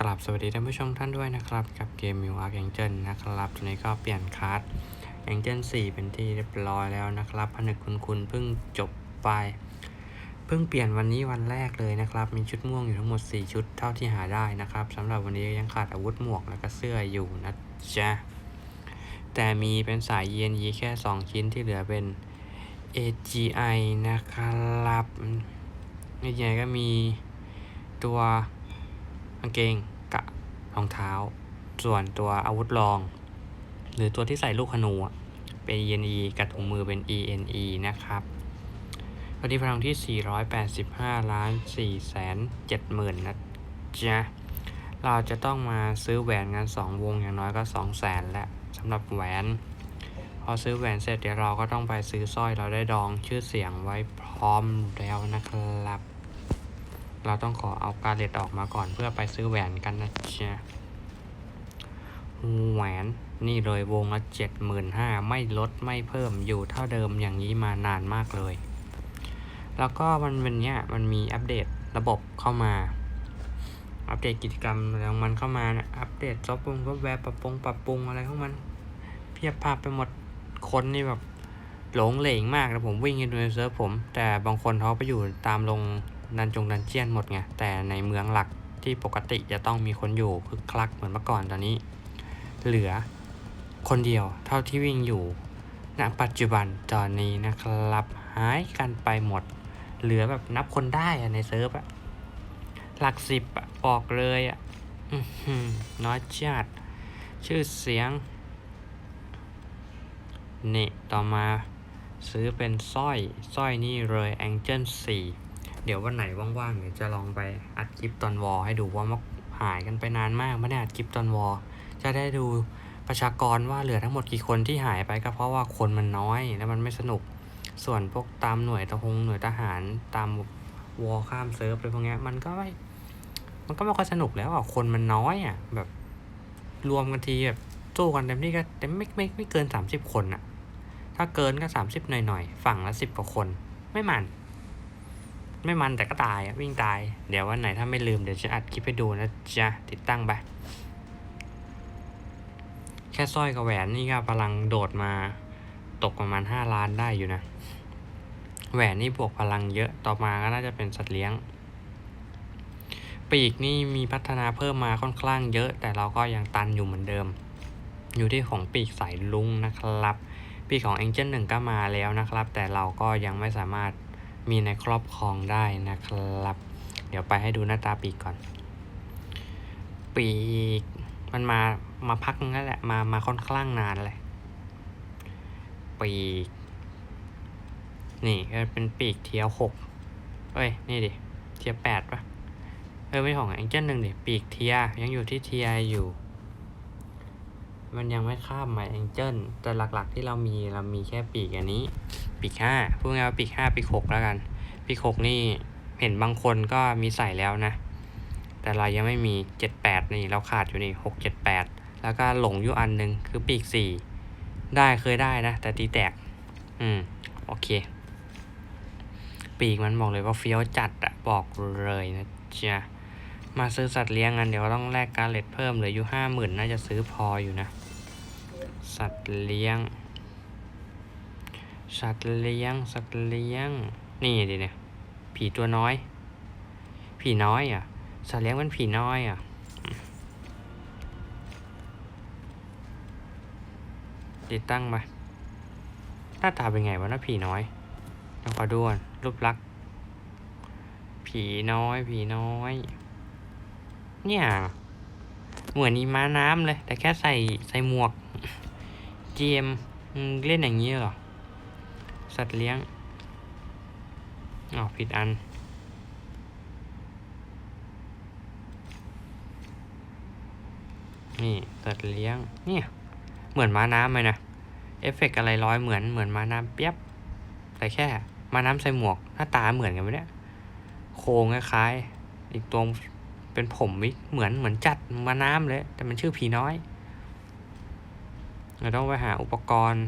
กลับสวัสดีท่านผู้ชมท่านด้วยนะครับ กับเกมมิวอาร์แองเจิลนะครับตอนนี้ก็เปลี่ยนคาร์ดแองเจิล4เป็นที่เรียบร้อยแล้วนะครับผนึกคุณคุณเพิ่งจบไป เพิ่งเปลี่ยนวันนี้วันแรกเลยนะครับ มีชุดม่วงอยู่ทั้งหมด 4 ชุดเท่าที่หาได้นะครับสำหรับวันนี้ยังขาดอาวุธหมวกแล้วก็เสื้ออยู่นะจ๊ะแต่มีเป็นสาย ENE แค่ 2 ชิ้นที่เหลือเป็น AGI นะครับ AGI ก็มีตัวางเกงกับรองเท้า ส่วนตัวอาวุธรอง หรือตัวที่ใส่ลูกขนูเป็น ENE กับถุงมือเป็น ENE นะครับตอนนี้พลังที่ 485 ล้าน4แสน7หมื่นนะจ๊ะ เราจะต้องมาซื้อแหวนกัน 2 วงอย่างน้อยก็ 2 แสนแล้วสำหรับแหวน พอซื้อแหวนเสร็จเดี๋ยวเราก็ต้องไปซื้อสร้อยเราได้ดองชื่อเสียงไว้พร้อมแล้วนะครับ เราต้องขอเอาการเลตออกมาก่อนเพื่อไปซื้อแหวนกันนะจ๊ะแหวนนี่เลยวงละเจ็ดหมื่นห้าไม่ลดไม่เพิ่มอยู่เท่าเดิมอย่างนี้มานานมากเลย แล้วก็มันเป็นเนี้ยมันมีอัปเดตระบบเข้ามา อัปเดตกิจกรรมอะไรของมันเข้ามานี่ยอัปเดตซอฟต์วร์ซอฟต์แวร์ปรับปรุงปรับปรุงอะไรของมัน เพียบภาพไปหมดคนนี่แบบหลงเหลงมากนะผมวิ่งอยู่ในเซิร์ฟผม แต่บางคนเขาไปอยู่ตามลง ดันจงดันเจียนหมดไงแต่ในเมืองหลักที่ปกติจะต้องมีคนอยู่คึกคลักเหมือนเมื่อก่อนตอนนี้ เหลือคนเดียวเท่าที่วิ่งอยู่ณปัจจุบันตอนนี้นะครับ หายกันไปหมด เหลือแบบนับคนได้ในเซิร์ฟอะหลักสิบอะบอกเลยอะน้อยจัดชื่อเสียงนี่ต่อมาซื้อเป็นสร้อยสร้อยนี่เลย Angel 4 เดี๋ยววันไหนว่างๆเดี๋ยวจะลองไปอัดคลิปตอนวอให้ดูว่ามันหายกันไปนานมากไม่ได้อัดคลิปตอนวอจะได้ดูประชากรว่าเหลือทั้งหมดกี่คนที่หายไปก็เพราะว่าคนมันน้อยแล้วมันไม่สนุก ส่วนพวกตามหน่วยทหงหน่วยทหารตามวอข้ามเซิร์ฟอะไรพวกเนี้ยมันก็ไม่มันก็ไม่ค่อยสนุกแล้วอะคนมันน้อยอะแบบรวมกันทีแบบสู้กันเต็มที่ก็เต็มไม่ไม่ไม่เกินสามสิบคนอะ ถ้าเกินก็สามสิบหน่อยๆ ฝั่งละสิบกว่าคน ไม่มัน ไม่มันแต่ก็ตายวิ่งตาย เดี๋ยววันไหนถ้าไม่ลืมเดี๋ยวจะอัดคลิปให้ดูนะจ๊ะติดตั้งไปแค่สร้อยกับแหวนนี่ก็พลังโดดมาตกประมาณห้าล้านได้อยู่นะ แหวนนี่บวกพลังเยอะต่อมาก็น่าจะเป็นสัตว์เลี้ยง ปีกนี่มีพัฒนาเพิ่มมาค่อนข้างเยอะ แต่เราก็ยังตันอยู่เหมือนเดิม อยู่ที่ของปีกสายลุงนะครับ ปีกของ Angel 1ก็มาแล้วนะครับ แต่เราก็ยังไม่สามารถ มีในครอบครองได้นะครับ เดี๋ยวไปให้ดูหน้าตาปีกก่อน ปีกมันมามาพักนึงแล้วแหละมามาค่อนข้างนานเลยปีก นี่ก็เป็นปีกเทียหกเอ้ย นี่ดิ เทียแปดปะเออไม่ของ Angel หนึ่งดิ ปีกเทียยังอยู่ที่เทียอยู่ มันยังไม่ข้ามมาแองเจิลแต่หลักๆที่เรามีเรามีแค่ปีกอันนี้ ปีกห้าพูดง่ายว่าปีกห้าปีกหกแล้วกัน ปีกหกนี่เห็นบางคนก็มีใส่แล้วนะ แต่เรายังไม่มีเจ็ดแปดนี่เราขาดอยู่นี่หกเจ็ดแปดแล้วก็หลงอยู่อันหนึ่งคือปีกสี่ได้เคยได้นะ แต่ตีแตก อืม โอเค ปีกมันบอกเลยว่าเฟี้ยวจัดอะบอกเลยนะจ๊ะมาซื้อสัตว์เลี้ยงกันเดี๋ยวต้องแลกการเลทเพิ่มเหลืออยู่ห้าหมื่นน่าจะซื้อพออยู่นะ สัตว์เลี้ยง สัตว์เลี้ยง สัตว์เลี้ยง นี่ดิเนี่ย ผีตัวน้อย ผีน้อยอะ สัตว์เลี้ยงเป็นผีน้อยอะ ติดตั้งไปหน้าตาเป็นไงวะนะผีน้อยต้องขอดูก่อนรูปลักษณ์ ผีน้อย ผีน้อย เนี่ย เหมือนอีม้าน้ำเลย แต่แค่ใส่ใส่หมวก เกมเล่นอย่างนี้เหรอ สัตว์เลี้ยงอ๋อผิดอัน นี่สัตว์เลี้ยง เนี่ย เหมือนม้าน้ำเลยนะ เอฟเฟกต์อะไรร้อยเหมือนเหมือนม้าน้ำเปียบ แต่แค่ม้าน้ำใส่หมวก หน้าตาเหมือนกันไหมเนี่ย โครงคล้ายๆอีกตัวเป็นผมวิเหมือนเหมือนจัดมาน้ำเลย แต่มันชื่อผีน้อย เราต้องไปหาอุปกรณ์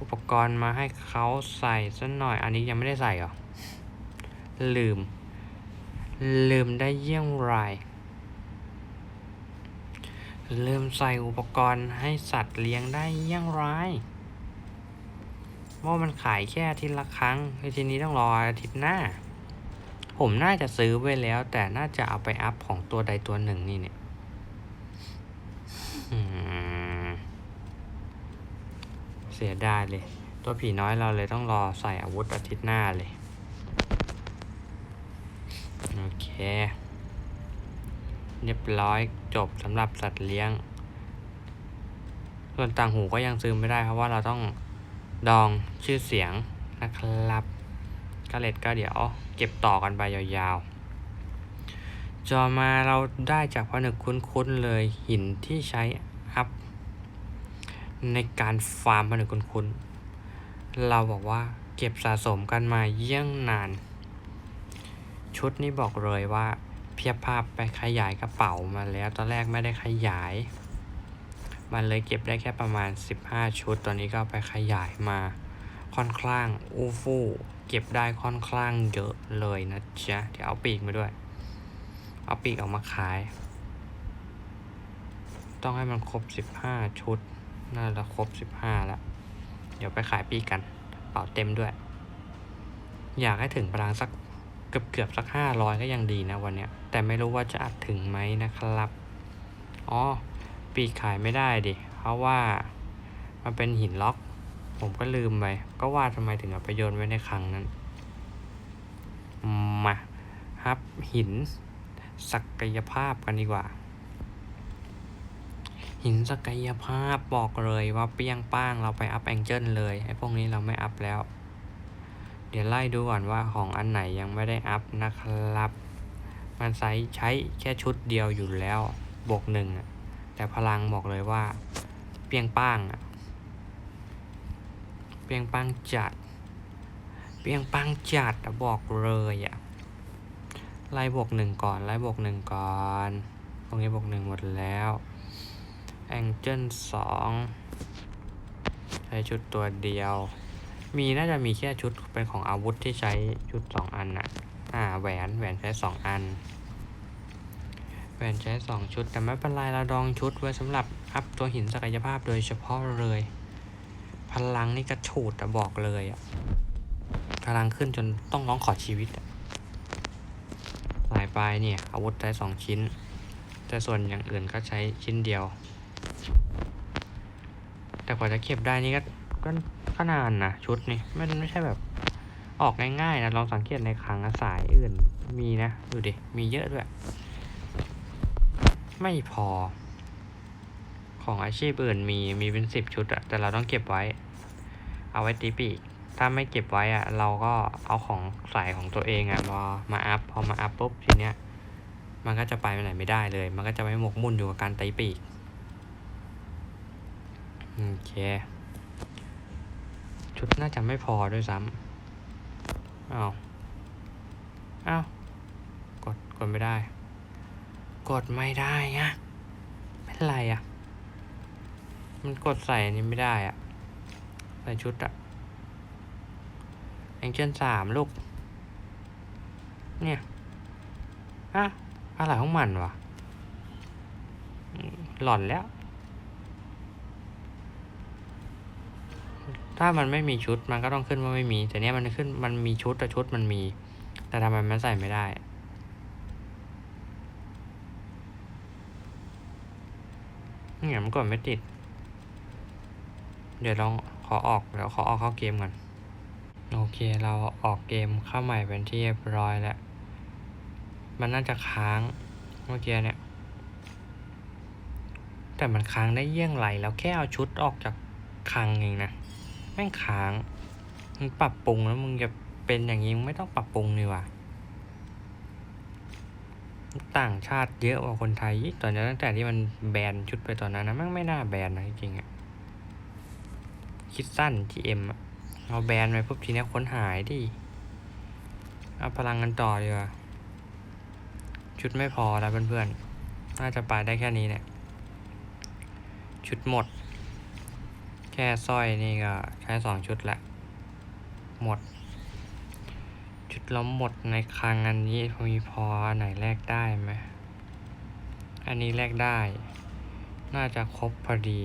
อุปกรณ์มาให้เขาใส่สักหน่อย อันนี้ยังไม่ได้ใส่หรอ ลืม ลืมได้เยี่ยงไรลืมใส่อุปกรณ์ให้สัตว์เลี้ยงได้อยังไรว่ามันขายแค่อาทิตย์ละครั้งทีนี้ต้องรออาทิตย์หน้า ผมน่าจะซื้อไว้แล้ว แต่น่าจะเอาไปอัพของตัวใดตัวหนึ่งนี่เนี่ยอืม เสียดายเลย ตัวผีน้อยเราเลยต้องรอใส่อาวุธอาทิตย์หน้าเลย โอเค เรียบร้อยจบสำหรับสัตว์เลี้ยง ส่วนต่างหูก็ยังซื้อไม่ได้เพราะว่าเราต้องดองชื่อเสียงนะครับกาเลตก็เดี๋ยวเก็บต่อกันไปยาวๆ จอมาเราได้จากผนึกคุ้นๆเลยหินที่ใช้อัพ ในการฟาร์มผนึกคุ้นๆเราบอกว่าเก็บสะสมกันมาเยี่ยงนาน ชุดนี้บอกเลยว่า เพียบภาพไปขยายกระเป๋ามาแล้วตอนแรกไม่ได้ขยาย มันเลยเก็บได้แค่ประมาณ 15 ชุด ตอนนี้ก็ไปขยายมาค่อนข้างอู้ฟู่เก็บได้ค่อนข้างเยอะเลยนะจ๊ะเดี๋ยวเอาปีกมาด้วย เอาปีกออกมาขาย ต้องให้มันครบ 15 ชุด น่าจะครบ15แล้ว เดี๋ยวไปขายปีกันเป๋าเต็มด้วย อยากให้ถึงพลังสักเกือบเกือบสักห้าร้อยก็ยังดีนะวันเนี้ย แต่ไม่รู้ว่าจะอัดถึงไหมนะครับ อ๋อ ปีกขายไม่ได้ดิ เพราะว่ามันเป็นหินล็อก ผมก็ลืมไป ก็ว่าทำไมถึงเอาไปโยนไว้ในคลังนั้น มาฮับหินศักยภาพกันดีกว่า หินศักยภาพบอกเลยว่าเปี้ยงป้างเราไปอัพแองเจิลเลยไอ้พวกนี้เราไม่อัพแล้ว เดี๋ยวไล่ดูก่อนว่าของอันไหนยังไม่ได้อัพนะครับ มันใช้ใช้แค่ชุดเดียวอยู่แล้วบวกหนึ่งอะแต่พลังบอกเลยว่า เปียงป้างอะเปียงป้างจัด เปียงป้างจัดบอกเลยอะไล่บวกหนึ่งก่อนไล่บวกหนึ่งก่อน ตรงนี้บวกหนึ่งหมดแล้ว แองเจิลสองใช้ชุดตัวเดียว มีน่าจะมีแค่ชุดเป็นของอาวุธที่ใช้ชุดสองอันน่ะอ่าแหวนแหวนใช้สองอัน แหวนใช้สองชุด แต่ไม่เป็นไรเราดองชุดไว้สำหรับอัพตัวหินศักยภาพโดยเฉพาะเลย พลังนี่กระฉูดอะบอกเลยอะพลังขึ้นจนต้องร้องขอชีวิตอะสายปลายเนี่ยอาวุธใช้สองชิ้น แต่ส่วนอย่างอื่นก็ใช้ชิ้นเดียว แต่กว่าจะเก็บได้นี่ก็ก็ก็นานนะชุดนี่มันไม่ใช่แบบออกง่ายๆนะลองสังเกตในคลังสายอื่นมีนะ ดูดิ มีเยอะด้วย ไม่พอ ของอาชีพอื่นมีมีเป็นสิบชุดอะแต่เราต้องเก็บไว้ เอาไว้ตีปีกถ้าไม่เก็บไว้อะเราก็เอาของสายของตัวเองอะมามาอัพพอมาอัพปุ๊บทีเนี้ยมันก็จะไปไหนไม่ได้เลย มันก็จะไม่หมกมุ่นอยู่กับการตีปีก โอเค ชุดน่าจะไม่พอด้วยซ้ำอ้าวอ้าวกด กดไม่ได้ กดไม่ได้อะเป็นไรอะมันกดใส่อันนี้ไม่ได้อะใส่ชุดอะแองเจิลสามลูก เนี่ยอะอะไรของมันวะ หล่อนแล้ว ถ้ามันไม่มีชุดมันก็ต้องขึ้นว่าไม่มี แต่เนี้ยมันขึ้นมันมีชุดแต่ชุดมันมี แต่ทำไมมันใส่ไม่ได้ เนี่ยมันกดไม่ติด เดี๋ยวลองขอออกเดี๋ยวขอออกเข้าเกมก่อนโอเคเราออกเกมเข้าใหม่เป็นที่เรียบร้อยแล้ว มันน่าจะค้างเมื่อกี้เนี่ย แต่มันค้างได้เยี่ยงไรแล้วแค่เอาชุดออกจากคลังเองนะ ม่งค้างมึงปรับปรุงแล้วมึงจะเป็นอย่างนี้มึงไม่ต้องปรับปรุงดีกว่าต่างชาติเยอะกว่าคนไทยตอนนี้ตั้งแต่ที่มันแบนชุดไปตอนนั้นนะม่งไม่น่าแบนนะจริงๆอะคิดสั้น GM อะเอาแบนไปปุ๊บทีนี้ค้นหายดิเอาพลังกันต่อดีกว่าชุดไม่พอแล้วเพื่อนๆ น่าจะไปได้แค่นี้แหละชุดหมด ค่สร้อยนี่ก็ใช้สองชุดแหละ หมด ชุดล้มหมดในคลังอันนี้มีพอไหนแลกได้ไหมอันนี้แลกได้ น่าจะครบพอดี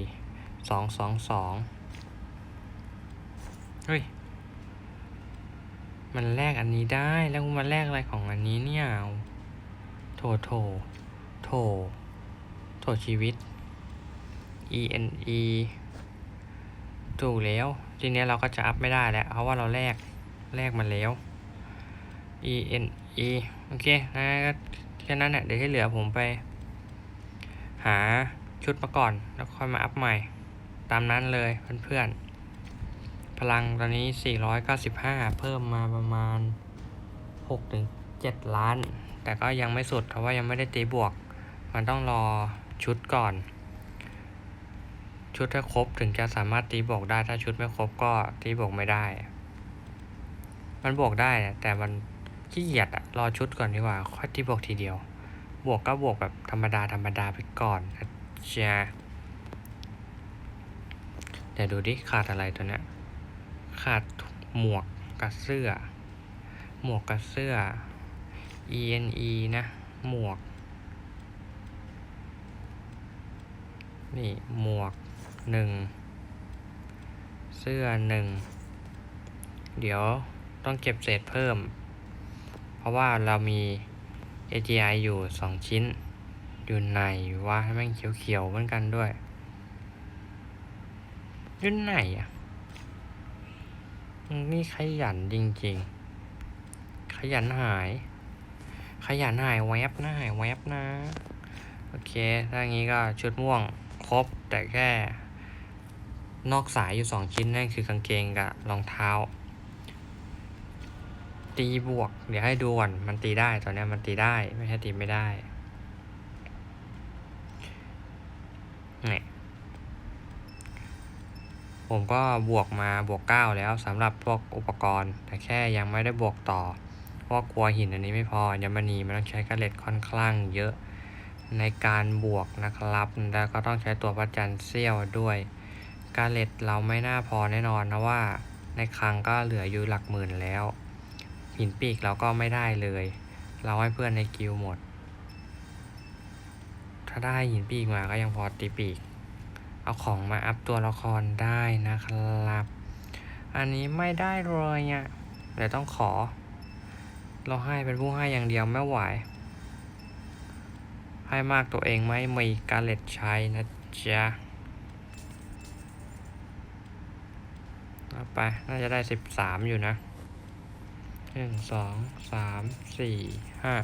สองสองสองเฮ้ย มันแลกอันนี้ได้แล้วมันแลกอะไรของอันนี้เนี่ยโถโถ โถ โถชีวิต e n e ถูกแล้ว ทีเนี้ยเราก็จะอัพไม่ได้แล้ว เพราะว่าเราแลกแลกมาแล้ว e n e โอเคนะก็แค่นั้นแหละเดี๋ยวที่เหลือผมไป หาชุดมาก่อน แล้วค่อยมาอัพใหม่ ตามนั้นเลยเพื่อนๆ พลังตอนนี้ 495 เพิ่มมาประมาณ 6-7 ล้าน แต่ก็ยังไม่สุดเพราะว่ายังไม่ได้ตีบวก มันต้องรอชุดก่อน ชุดถ้าครบถึงจะสามารถตีบวกได้ ถ้าชุดไม่ครบก็ตีบวกไม่ได้ มันบวกได้นะแต่มันขี้เกียจอะรอชุดก่อนดีกว่า ค่อยตีบวกทีเดียว บวกก็บวกแบบธรรมดาธรรมดาไปก่อนนะจ๊ะเดี๋ยวดูดิขาดอะไรตัวเนี้ย ขาดหมวกกับเสื้อ หมวกกับเสื้อ e n e นะ หมวก นี่ หมวก หนึ่งเสื้อหนึ่งเดี๋ยวต้องเก็บเศษเพิ่ม เพราะว่าเรามี AGI อยู่สองชิ้น อยู่ไหนวะให้ม่งเขียวๆเหมือนกันด้วยอยู่ไหนอะนี่ขยันจริงๆ ขยันหาย ขยันหายแวบนะหายแวบนะ โอเค ถ้างี้ก็ชุดม่วงครบแต่แค่ นอกสายอยู่สองชิ้นนั่นคือกางเกงกับรองเท้า ตีบวก เดี๋ยวให้ดูก่อนมันตีได้ตอนนี้มันตีได้ไม่ใช่ตีไม่ได้เนี่ยผมก็บวกมาบวกเก้าแล้วสำหรับพวกอุปกรณ์ แต่แค่ยังไม่ได้บวกต่อ เพราะกลัวหินอันนี้ไม่พออัญมณีมันต้องใช้กระเล็ดค่อนข้างเยอะในการบวกนะครับ แล้วก็ต้องใช้ตัวพระจันทร์เสี้ยวด้วย กาเล็ดเราไม่น่าพอแน่นอนนะว่า ในคลังก็เหลืออยู่หลักหมื่นแล้ว หินปีกเราก็ไม่ได้เลย เราให้เพื่อนในกิลหมด ถ้าได้หินปีกมาก็ยังพอตีปีก เอาของมาอัพตัวละครได้นะครับ อันนี้ไม่ได้เลยอะเดี๋ยวต้องขอ เราให้เป็นผู้ให้อย่างเดียวไม่ไหวให้มากตัวเองไม่มีการเล็ดใช้นะจ๊ะเอาไป น่าจะได้สิบสามอยู่นะหนึ่งสองสามสี่ห้า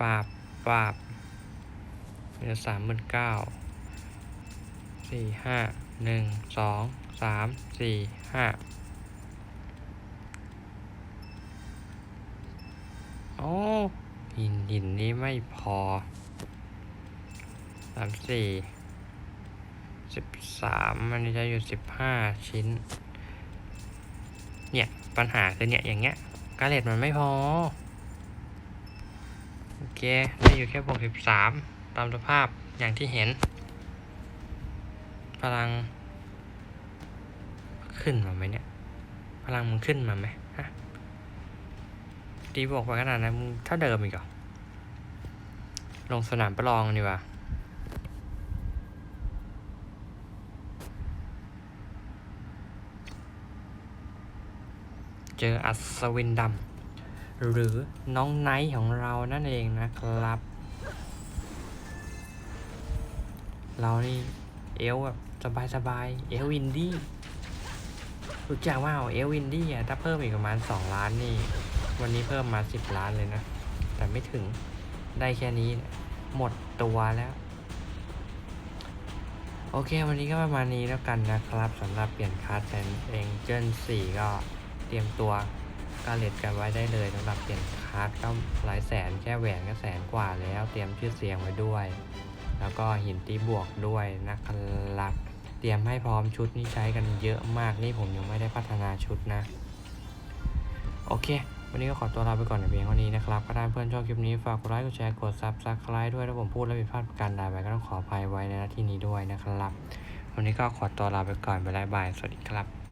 ปาบปาบเหลือสามหมื่นเก้าสี่ห้าหนึ่งสองสามสี่ห้าโอ้หินหินนี้ไม่พอสามสี่ สิบสามมันจะอยู่สิบห้าชิ้น เนี่ยปัญหาคือเนี่ยอย่างเงี้ยกาเลตมันไม่พอ โอเค ได้อยู่แค่บวกสิบสามตามสภาพอย่างที่เห็น พลัง ขึ้นมาไหมเนี่ย พลังมันขึ้นมาไหมฮะตีบวกไปขนาดนั้นมึงเท่าเดิมอีกเหรอลงสนามประลองดีกว่า เจออัศวินดำหรือน้องไนท์ของเรานั่นเองนะครับ เรานี่เอลแบบสบายสบายๆเอลวินดี้รู้จักว่าเอลวินดี้อะถ้าเพิ่มอีกประมาณสองล้านนี่ วันนี้เพิ่มมาสิบล้านเลยนะ แต่ไม่ถึงได้แค่นี้ หมดตัวแล้ว โอเค วันนี้ก็ประมาณนี้แล้วกันนะครับสำหรับเปลี่ยนคาร์ดเป็นเองเจนสี่ก็ เตรียมตัวกาเลตกันไว้ได้เลยสำหรับเปลี่ยนคาร์ดก็หลายแสนแค่แหวนก็แสนกว่าแล้ว เตรียมชื่อเสียงไว้ด้วย แล้วก็หินตีบวกด้วยนะครับเตรียมให้พร้อมชุดนี้ใช้กันเยอะมากนี่ผมยังไม่ได้พัฒนาชุดนะ โอเค วันนี้ก็ขอตัวลาไปก่อนในเพียงเท่านี้นะครับถ้าเพื่อนชอบคลิปนี้ฝากกดไลค์กดแชร์กดซับสไครต์ด้วยถ้าผมพูดแล้วผิดพลาดประการใดไปก็ต้องขออภัยไว้ในนาที่นี้ด้วยนะครับ วันนี้ก็ขอตัวลาไปก่อนไปแล้วบายสวัสดีครับ